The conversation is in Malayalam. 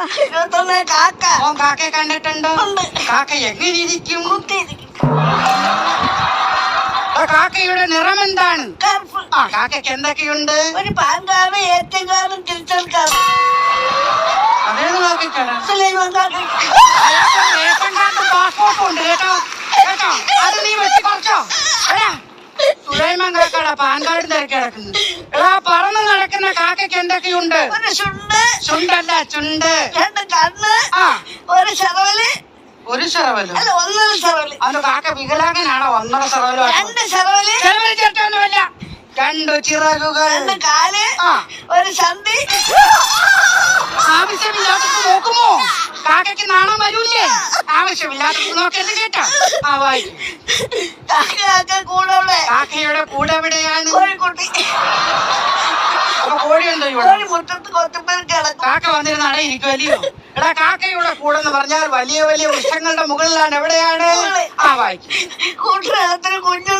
കാക്ക. ഓൻ കാക്കയെ കണ്ടിട്ടുണ്ടോ? കാക്ക എങ്ങനെ ഇരിക്കും കാക്കയുടെ നിറം എന്താണ് ആ കാക്കയ്ക്ക് എന്തൊക്കെയുണ്ട്? ഒരു പാൻ കാർഡ് ഏറ്റവും കാർഡ് തിരിച്ചൽ കാർഡ് അതേന്ന് കാർഡ് പാസ്പോർട്ടും ഉണ്ട്. കേട്ടോ? കേട്ടോ? അത് നീ വെച്ച്. സുലൈമാൻ കാക്കയുടെ പാൻ കാർഡ് തിരക്കി കിടക്കുന്നു. എടാ പറന്ന് നടക്കുന്ന കാക്കയ്ക്ക് എന്തൊക്കെയുണ്ട്? ഒരു ചുണ്ട്. ചുണ്ടല്ല ചുണ്ട്. രണ്ട് കണ്ണ്. ആ. ഒരു ചെറവൽ ഒരു ചെറവല്ലോ അല്ല ഒന്നര ചെറവൽ അത് കാക്ക വികലാംഗനാണോ? ഒന്നര ചെറവലോ രണ്ട് ചെറവൽ ചെറവൽ ചേട്ടൊന്നുമല്ല രണ്ടു ചിറകുകൾ. രണ്ട് കാൽ. ആ. ഒരു സന്ധി കാക്കയ്ക്ക് നാണം വരൂലേ ആവശ്യമില്ലാത്ത നോക്കരുത് കേട്ടോ. ആ വായിക്കും. കാക്കയുടെ കൂടെ എവിടെയാണ്? കോഴിയുണ്ടോ കാക്ക വന്നിരുന്ന് അടയിരിക്കുമല്ലയോ എടാ കാക്കയുടെ കൂടെ എന്ന് പറഞ്ഞാൽ വലിയ വലിയ വൃക്ഷങ്ങളുടെ മുകളിലാണ്. എവിടെയാണ്? ആ വായിക്കും. കൂട്ടിനകത്തൊരു കുഞ്ഞു